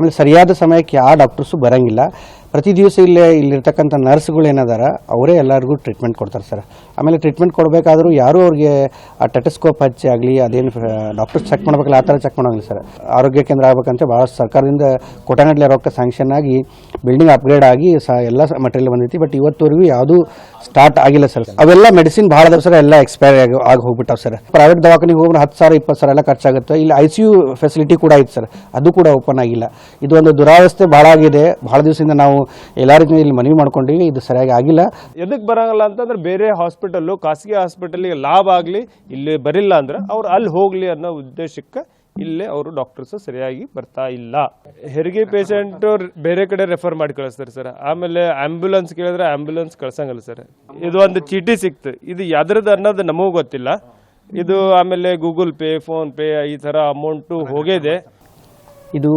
ಆಮೇಲೆ ಸರಿಯಾದ ಸಮಯಕ್ಕೆ ಯಾವ ಡಾಕ್ಟರ್ಸು ಬರಂಗಿಲ್ಲ. ಪ್ರತಿ ದಿವಸ ಇಲ್ಲೇ ಇಲ್ಲಿರ್ತಕ್ಕಂಥ ನರ್ಸ್ಗಳು ಏನಾದಾರ ಅವರೇ ಎಲ್ಲರಿಗೂ ಟ್ರೀಟ್ಮೆಂಟ್ ಕೊಡ್ತಾರೆ ಸರ್. ಆಮೇಲೆ ಟ್ರೀಟ್ಮೆಂಟ್ ಕೊಡಬೇಕಾದ್ರೂ ಯಾರೂ ಅವ್ರಿಗೆ ಆ ಟೆಟಸ್ಕೋಪ್ ಹಚ್ಚಿ ಆಗಲಿ, ಅದೇನು ಡಾಕ್ಟರ್ ಚೆಕ್ ಮಾಡಬೇಕಲ್ಲ, ಆ ಥರ ಚೆಕ್ ಮಾಡೋಂಗಿಲ್ಲ ಸರ್. ಆರೋಗ್ಯ ಕೇಂದ್ರ ಆಗ್ಬೇಕಂತ ಭಾಳ ಸರ್ಕಾರದಿಂದ ಕೋಟಂಗಟ್ಲೆ ರೊಕ್ಕ ಸ್ಯಾಂಕ್ಷನ್ ಆಗಿ ಬಿಲ್ಡಿಂಗ್ ಅಪ್ಗ್ರೇಡ್ ಆಗಿ ಸ, ಎಲ್ಲ ಮಟೀರಿಯಲ್ ಬಂದೈತಿ. ಬಟ್ ಇವತ್ತುವರೆಗೂ ಯಾವುದೂ ಸ್ಟಾರ್ಟ್ ಆಗಿಲ್ಲ ಸರ್. ಅವೆಲ್ಲ ಮೆಡಿಸಿನ್ ಭಾಳ ಅದಾವ ಸರ್, ಎಲ್ಲ ಎಕ್ಸ್ಪೈರ್ ಆಗಿ ಆಗಿ ಹೋಗ್ಬಿಟ್ಟಾವೆ ಸರ್. ಪ್ರೈವೇಟ್ ದವಾಖಾನೆಗೆ ಹೋಗೋಣ ಹತ್ತು ಸಾವಿರ, ಇಪ್ಪತ್ತು ಸಾವಿರ ಎಲ್ಲ ಖರ್ಚಾಗುತ್ತೆ. ಇಲ್ಲಿ ಐ ಸಿ ಯು ಫೆಸಿಲಿಟಿ ಕೂಡ ಐತೆ ಸರ್. ಅದು ಕೂಡ ಓಪನ್ ಆಗಿಲ್ಲ. ಇದು ಒಂದು ದುರಾವಸ್ಥೆ ಭಾಳ ಆಗಿದೆ. ಭಾಳ ದಿವಸದಿಂದ ನಾವು ಎಲ್ಲರಿಗೂ ಇಲ್ಲಿ ಮನವಿ ಮಾಡ್ಕೊಂಡಿವಿ, ಇದು ಸರಿಯಾಗಿ ಆಗಿಲ್ಲ. ಎದಕ್ಕೆ ಬರಂಗಿಲ್ಲ ಅಂತಂದ್ರೆ ಬೇರೆ ಹಾಸ್ಪಿಟಲ್ಲು ಖಾಸಗಿ ಹಾಸ್ಪಿಟಲ್ಗೆ ಲಾಭ ಆಗಲಿ, ಇಲ್ಲಿ ಬರಿಲ್ಲ ಅಂದ್ರೆ ಅವ್ರು ಅಲ್ಲಿ ಹೋಗಲಿ ಅನ್ನೋ ಉದ್ದೇಶಕ್ಕೆ ಇಲ್ಲೇ ಅವರು ಡಾಕ್ಟರ್ಸ್ ಸರಿಯಾಗಿ ಬರ್ತಾ ಇಲ್ಲ. ಹೆರಿಗೆ ಪೇಷಂಟ್ ಬೇರೆ ಕಡೆ ರೆಫರ್ ಮಾಡಿ ಕಳಿಸ್ತಾರೆ ಸರ್. ಆಮೇಲೆ ಆಂಬ್ಯುಲೆನ್ಸ್ ಕೇಳಿದ್ರೆ ಆಂಬ್ಯುಲೆನ್ಸ್ ಕಳ್ಸಂಗಲ್ಲ ಸರ್. ಇದು ಒಂದು ಚೀಟಿ ಸಿಕ್ತು. ಇದು ಯಾವ್ದ್ರದ್ದು ಅನ್ನೋದು ನಮಗೂ ಗೊತ್ತಿಲ್ಲ. ಇದು ಆಮೇಲೆ ಗೂಗಲ್ ಪೇ ಫೋನ್ ಪೇ ಈ ಥರ ಅಮೌಂಟು ಹೋಗಿದೆ. ಇದು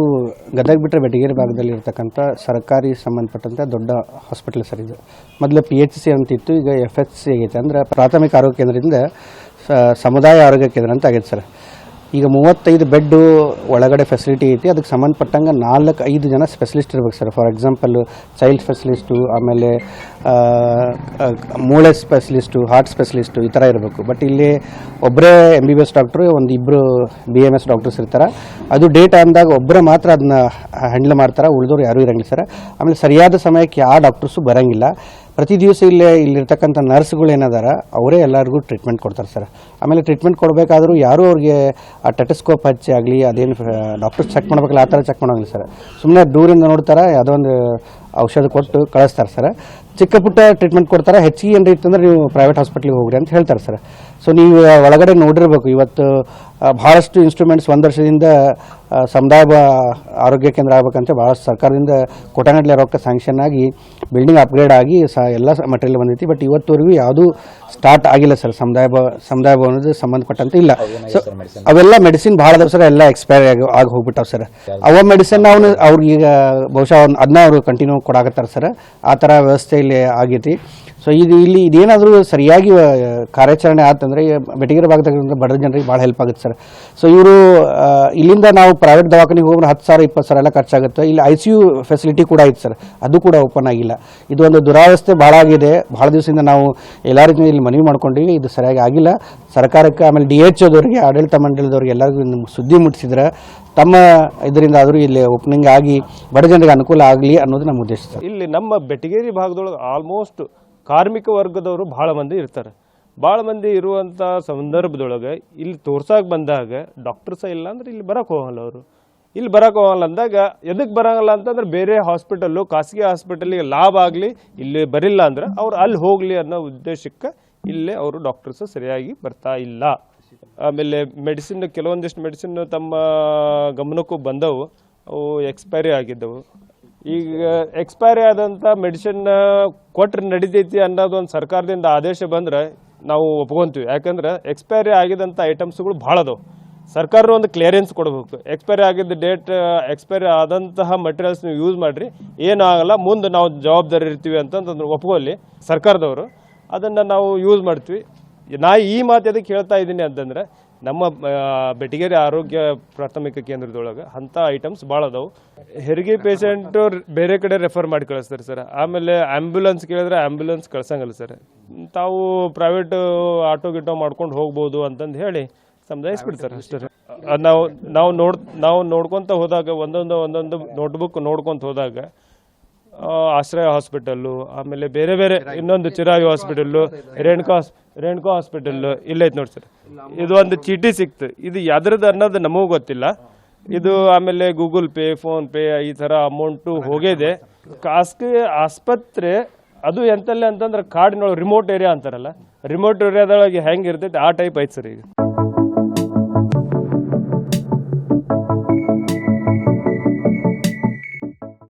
ಗದಗ ಬಿಟ್ಟರೆ ಬೆಟಗೇರಿ ಭಾಗದಲ್ಲಿ ಇರತಕ್ಕಂಥ ಸರ್ಕಾರಿ ಸಂಬಂಧಪಟ್ಟಂಥ ದೊಡ್ಡ ಹಾಸ್ಪಿಟಲ್ ಸರ್ ಇದು. ಮೊದಲು ಪಿ ಎಚ್ ಸಿ ಅಂತಿತ್ತು, ಈಗ ಎಫ್ ಎಚ್ ಸಿ ಆಗೈತೆ. ಅಂದರೆ ಪ್ರಾಥಮಿಕ ಆರೋಗ್ಯ ಕೇಂದ್ರದಿಂದ ಸಮುದಾಯ ಆರೋಗ್ಯ ಕೇಂದ್ರ ಅಂತ ಆಗೈತೆ ಸರ್. ಈಗ ಮೂವತ್ತೈದು ಬೆಡ್ಡು ಒಳಗಡೆ ಫೆಸಿಲಿಟಿ ಐತಿ. ಅದಕ್ಕೆ ಸಂಬಂಧಪಟ್ಟಂಗೆ ನಾಲ್ಕು ಐದು ಜನ ಸ್ಪೆಷಲಿಸ್ಟ್ ಇರ್ಬೇಕು sir for example child specialist ಆಮೇಲೆ ಆ, ಆ, ಮೂಳೆ ಸ್ಪೆಷಲಿಸ್ಟು ಹಾರ್ಟ್ ಸ್ಪೆಷಲಿಸ್ಟು ಈ ಥರ ಇರಬೇಕು. ಬಟ್ ಇಲ್ಲಿ ಒಬ್ಬರೇ M B B S doctor ಒಂದು ಇಬ್ಬರು ಬಿ ಎಂ ಎಸ್ ಡಾಕ್ಟರ್ಸ್ ಇರ್ತಾರೆ. ಅದು ಡೇ ಟೈಮ್ದಾಗ ಒಬ್ಬರೇ ಮಾತ್ರ ಅದನ್ನ ಹ್ಯಾಂಡಲ್ ಮಾಡ್ತಾರೆ. ಉಳಿದವ್ರು ಯಾರೂ ಇರಂಗಿಲ್ಲ ಸರ್ ಆಮೇಲೆ ಸರಿಯಾದ ಸಮಯಕ್ಕೆ ಯಾವ ಡಾಕ್ಟರ್ಸು ಬರಂಗಿಲ್ಲ. ಪ್ರತಿ ದಿವಸ ಇಲ್ಲೇ ಇಲ್ಲಿರ್ತಕ್ಕಂಥ ನರ್ಸ್ಗಳು ಏನಾದಾರ ಅವರೇ ಎಲ್ಲರಿಗೂ ಟ್ರೀಟ್ಮೆಂಟ್ ಕೊಡ್ತಾರೆ ಸರ್. ಆಮೇಲೆ ಟ್ರೀಟ್ಮೆಂಟ್ ಕೊಡಬೇಕಾದ್ರೂ ಯಾರೂ ಅವ್ರಿಗೆ ಆ ಟೆಟಸ್ಕೋಪ್ ಹಚ್ಚಿ ಆಗಲಿ, ಅದೇನು ಡಾಕ್ಟರ್ಸ್ ಚೆಕ್ ಮಾಡ್ಬೇಕಲ್ಲ, ಆ ಥರ ಚೆಕ್ ಮಾಡೋಂಗಿಲ್ಲ ಸರ್. ಸುಮ್ಮನೆ ದೂರಿಂದ ನೋಡ್ತಾರೆ ಯಾವುದೋ ಒಂದು ಔಷಧ ಕೊಟ್ಟು ಕಳಿಸ್ತಾರೆ ಸರ್. ಚಿಕ್ಕ ಪುಟ್ಟ ಟ್ರೀಟ್ಮೆಂಟ್ ಕೊಡ್ತಾರೆ, ಹೆಚ್ಚಿಗೆ ಏನು ಇತ್ತಂದ್ರೆ ನೀವು ಪ್ರೈವೇಟ್ ಹಾಸ್ಪಿಟ್ಲಿಗೆ ಹೋಗ್ರಿ ಅಂತ ಹೇಳ್ತಾರೆ ಸರ್. ಸೊ ನೀವು ಒಳಗಡೆ ನೋಡಿರ್ಬೇಕು, ಇವತ್ತು ಭಾಳಷ್ಟು ಇನ್ಸ್ಟ್ರೂಮೆಂಟ್ಸ್ ಒಂದು ವರ್ಷದಿಂದ ಸಮುದಾಯ ಬ- ಆರೋಗ್ಯ ಕೇಂದ್ರ ಆಗ್ಬೇಕಂತ ಭಾಳಷ್ಟು ಸರ್ಕಾರದಿಂದ ಕೋಟಂಗಟ್ಲೆ ರೊಕ್ಕ ಸ್ಯಾಂಕ್ಷನ್ ಆಗಿ ಬಿಲ್ಡಿಂಗ್ ಅಪ್ಗ್ರೇಡ್ ಆಗಿ ಸ ಎಲ್ಲ ಮಟೀರಿಯಲ್ ಬಂದೈತಿ. ಬಟ್ ಇವತ್ತುವರೆಗೂ ಯಾವುದೂ ಸ್ಟಾರ್ಟ್ ಆಗಿಲ್ಲ ಸರ್. ಸಮುದಾಯ ಭವ ಸಮುದಾಯ ಭವನದ ಸಂಬಂಧಪಟ್ಟಂತೆ ಇಲ್ಲ. ಸೊ ಅವೆಲ್ಲ ಮೆಡಿಸಿನ್ ಭಾಳ ಅದಾವ ಸರ್ ಎಲ್ಲ ಎಕ್ಸ್ಪೈರ್ ಆಗಿ ಆಗಿ ಹೋಗ್ಬಿಟ್ಟಾವ ಸರ್. ಅವ ಮೆಡಿಸಿನ್ ಅವನು ಅವ್ರಿಗೆ ಬಹುಶಃ ಅವ್ನು ಅದನ್ನ ಅವರು ಕಂಟಿನ್ಯೂ ಕೊಡಾಕತ್ತಾರ ಸರ್. ಆ ಥರ ವ್ಯವಸ್ಥೆ ಇಲ್ಲಿ ಆಗೈತಿ. ಸೊ ಇದು ಇಲ್ಲಿ ಇದೇನಾದರೂ ಸರಿಯಾಗಿ ಕಾರ್ಯಾಚರಣೆ ಆತಂದರೆ ಬೆಟಗಿರ ಭಾಗದಾಗ ಬಡ ಜನರಿಗೆ ಭಾಳ ಹೆಲ್ಪ್ ಆಗುತ್ತೆ ಸರ್ ಸೊ ಇವರು ಇಲ್ಲಿಂದ ನಾವು ಪ್ರೈವೇಟ್ ದವಾಖಾನೆಗೆ ಹೋಗೋಣ ಹತ್ತು ಸಾವಿರ, ಇಪ್ಪತ್ತು ಸಾವಿರ ಎಲ್ಲ ಖರ್ಚಾಗುತ್ತೆ. ಇಲ್ಲಿ ಐ ಸಿ ಯು ಫೆಸಿಲಿಟಿ ಕೂಡ ಐತೆ ಸರ್ ಅದು ಕೂಡ ಓಪನ್ ಆಗಿಲ್ಲ. ಇದು ಒಂದು ದುರಾವಸ್ಥೆ ಭಾಳ ಆಗಿದೆ. ಭಾಳ ದಿವಸದಿಂದ ನಾವು ಎಲ್ಲ ರೀತಿಯಿಂದ ಇಲ್ಲಿ ಮನವಿ ಮಾಡ್ಕೊಂಡಿವಿ. ಇದು ಸರಿಯಾಗಿ ಆಗಿಲ್ಲ. ಸರ್ಕಾರಕ್ಕೆ ಆಮೇಲೆ ಡಿ ಎಚ್ ಓದವರಿಗೆ ಆಡಳಿತ ಮಂಡಲದವ್ರಿಗೆ ಎಲ್ಲರಿಗೂ ಸುದ್ದಿ ಮುಟ್ಟಿಸಿದ್ರೆ ತಮ್ಮ ಇದರಿಂದ ಆದರೂ ಇಲ್ಲಿ ಓಪನಿಂಗ್ ಆಗಿ ಬಡ ಜನರಿಗೆ ಅನುಕೂಲ ಆಗಲಿ ಅನ್ನೋದು ನಮ್ಮ ಉದ್ದೇಶ ಇಲ್ಲಿ ನಮ್ಮ ಬೆಟಗೇರಿ ಭಾಗದೊಳಗೆ ಆಲ್ಮೋಸ್ಟ್ ಕಾರ್ಮಿಕ ವರ್ಗದವರು ಭಾಳ ಮಂದಿ ಇರ್ತಾರೆ. ಭಾಳ ಮಂದಿ ಇರುವಂಥ ಸಂದರ್ಭದೊಳಗೆ ಇಲ್ಲಿ ತೋರ್ಸೋಕೆ ಬಂದಾಗ ಡಾಕ್ಟರ್ಸ ಇಲ್ಲ ಅಂದ್ರೆ ಇಲ್ಲಿ ಬರಕ್ಕೆ ಹೋಗಲ್ಲ ಅವರು. ಇಲ್ಲಿ ಬರಕ್ಕೆ ಹೋಗಲ್ಲ ಅಂದಾಗ ಎದಕ್ಕೆ ಬರಂಗಿಲ್ಲ ಅಂತಂದ್ರೆ ಬೇರೆ ಹಾಸ್ಪಿಟಲ್ಲು ಖಾಸಗಿ ಹಾಸ್ಪಿಟಲ್ಗೆ ಲಾಭ ಆಗಲಿ, ಇಲ್ಲಿ ಬರಿಲ್ಲ ಅಂದ್ರೆ ಅವ್ರು ಅಲ್ಲಿ ಹೋಗಲಿ ಅನ್ನೋ ಉದ್ದೇಶಕ್ಕೆ ಇಲ್ಲೇ ಅವರು ಡಾಕ್ಟರ್ಸ್ ಸರಿಯಾಗಿ ಬರ್ತಾ ಇಲ್ಲ. ಆಮೇಲೆ ಮೆಡಿಸಿನ್ ಕೆಲವೊಂದಿಷ್ಟು ಮೆಡಿಸಿನ್ ತಮ್ಮ ಗಮನಕ್ಕೂ ಬಂದವು, ಅವು ಎಕ್ಸ್ಪೈರಿ ಆಗಿದ್ದವು. ಈಗ ಎಕ್ಸ್ಪೈರಿ ಆದಂಥ ಮೆಡಿಸಿನ್ ಕೊಟ್ರೆ ನಡಿತೈತಿ ಅನ್ನೋದು ಒಂದು ಸರ್ಕಾರದಿಂದ ಆದೇಶ ಬಂದ್ರೆ ನಾವು ಒಪ್ಕೊಂತೀವಿ. ಯಾಕಂದ್ರೆ ಎಕ್ಸ್ಪೈರಿ ಆಗಿದಂಥ ಐಟಮ್ಸ್ಗಳು ಭಾಳ ಅದಾವೆ. ಸರ್ಕಾರ ಒಂದು ಕ್ಲಿಯರೆನ್ಸ್ ಕೊಡಬೇಕು. ಎಕ್ಸ್ಪೈರಿ ಆಗಿದ್ದ ಡೇಟ್ ಎಕ್ಸ್ಪೈರಿ ಆದಂತಹ ಮಟೀರಿಯಲ್ಸ್ ನೀವು ಯೂಸ್ ಮಾಡಿರಿ. ಏನಾಗಲ್ಲ ಮುಂದೆ ನಾವು ಜವಾಬ್ದಾರಿ ಇರ್ತೀವಿ ಅಂತಂದ್ರೆ ಒಪ್ಕೊಳ್ಳಿ ಸರ್ಕಾರದವರು. ಅದನ್ನು ನಾವು ಯೂಸ್ ಮಾಡ್ತೀವಿ. ನಾ ಈ ಮಾತು ಅದಕ್ಕೆ ಹೇಳ್ತಾ ಇದ್ದೀನಿ ಅಂತಂದ್ರೆ ನಮ್ಮ ಬೆಟಗೇರಿ ಆರೋಗ್ಯ ಪ್ರಾಥಮಿಕ ಕೇಂದ್ರದೊಳಗೆ ಅಂಥ ಐಟಮ್ಸ್ ಭಾಳ ಅದಾವೆ. ಹೆರಿಗೆ ಪೇಷಂಟು ಬೇರೆ ಕಡೆ ರೆಫರ್ ಮಾಡಿ ಕಳಿಸ್ತಾರೆ ಸರ್ ಆಮೇಲೆ ಆ್ಯಂಬ್ಯುಲೆನ್ಸ್ ಕೇಳಿದ್ರೆ ಆ್ಯಂಬ್ಯುಲೆನ್ಸ್ ಕಳ್ಸಂಗಲ್ಲ ಸರ್ ತಾವು ಪ್ರೈವೇಟ್ ಆಟೋ ಗಿಟೋ ಮಾಡ್ಕೊಂಡು ಹೋಗ್ಬೋದು ಅಂತಂದು ಹೇಳಿ ಸಮುದಾಯಿಸ್ಬಿಡ್ತಾರೆ ಅಷ್ಟೇ ನಾವು ನಾವು ನೋಡ್ ನಾವು ನೋಡ್ಕೊತ ಹೋದಾಗ ಒಂದೊಂದು ಒಂದೊಂದು ನೋಟ್ಬುಕ್ ನೋಡ್ಕೊತ ಹೋದಾಗ ಆಶ್ರಯ ಹಾಸ್ಪಿಟಲ್ಲು ಆಮೇಲೆ ಬೇರೆ ಬೇರೆ ಇನ್ನೊಂದು ಚಿರಾಯು ಹಾಸ್ಪಿಟಲ್ಲು ರೇಣುಕಾ ರೇಣುಕಾ ಹಾಸ್ಪಿಟಲ್ಲು ಇಲ್ಲೈತೆ ನೋಡಿ ಸರ್. ಇದು ಒಂದು ಚೀಟಿ ಸಿಕ್ತು. ಇದು ಯಾವ್ದ್ರದ್ದು ಅನ್ನೋದು ನಮಗೂ ಗೊತ್ತಿಲ್ಲ. ಇದು ಆಮೇಲೆ ಗೂಗಲ್ ಪೇ ಫೋನ್ ಪೇ ಈ ಥರ ಅಮೌಂಟು ಹೋಗಿದೆ. ಖಾಸಗಿ ಆಸ್ಪತ್ರೆ ಅದು ಎಂತಲ್ಲೇ ಅಂತಂದ್ರೆ ಕಾಡಿನೊಳಗೆ ರಿಮೋಟ್ ಏರಿಯಾ ಅಂತಾರಲ್ಲ. ರಿಮೋಟ್ ಏರಿಯಾದೊಳಗೆ ಹೆಂಗೆ ಇರ್ತೈತೆ ಆ ಟೈಪ್ ಐತೆ ಸರ್ ಈಗ.